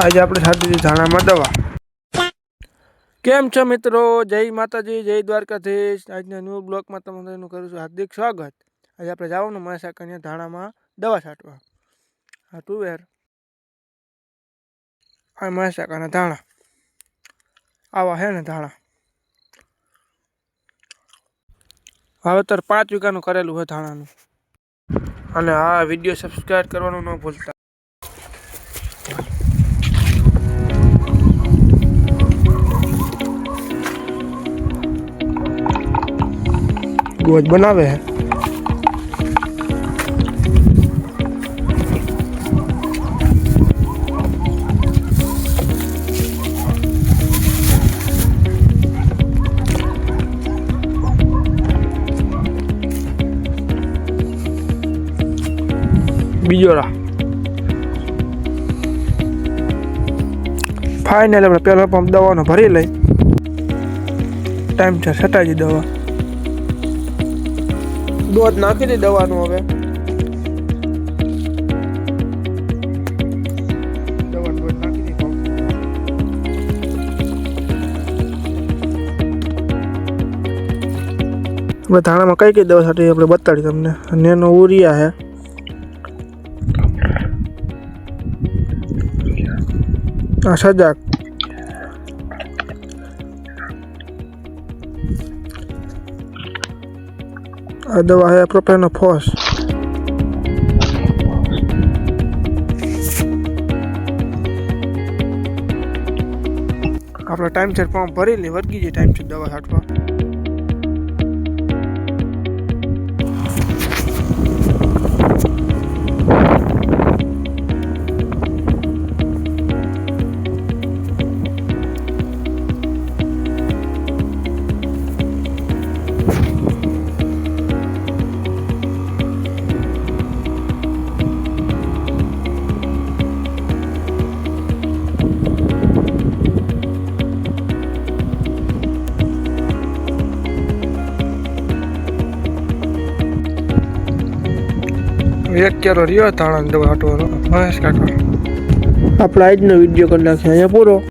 આજે આપણે સાધી ધાણામાં દવા. કેમ છો મિત્રો? જય માતાજી, જય દ્વારકાધીશ. આજના ન્યૂ બ્લોકમાં તમારું કરું છું હાર્દિક સ્વાગત. આજે આપણે જવાનું માસા કન્યા ધાણામાં દવા છાંટવા. આ ટુવેર આ માસા ધાણા. આવા હે ને ધાણા. વાવેતર પાંચ વીઘાનું કરેલું છે ધાણાનું. અને આ વીડિયો સબસ્ક્રાઈબ કરવાનું ન ભૂલતા. ગોજ બનાવે હે. બીજો ફાઇનલ આપણે પહેલો પંપ દવાનો ભરી લઈ. ટાઈમ છે સટાજી દવા. દોધ નાખી દે દવાનું હવે. આપણે ધાણામાં કઈ કઈ દવા છાંટી આપણે બતાડી તમને. નેનો ઉરિયા હે. આ સજાક આ દવા હે પ્રોપેનો ફોસ ટાઈમ છે પંપ ભરી લે વર્ગી ટાઈમ છે દવા છાંટવા. એક કેરો રહ્યો ધાણા દવા છાંટવાનો મહેશ કાકા આપણે આજનો વીડિયો કરી નાખ્યો અહીંયા પૂરો.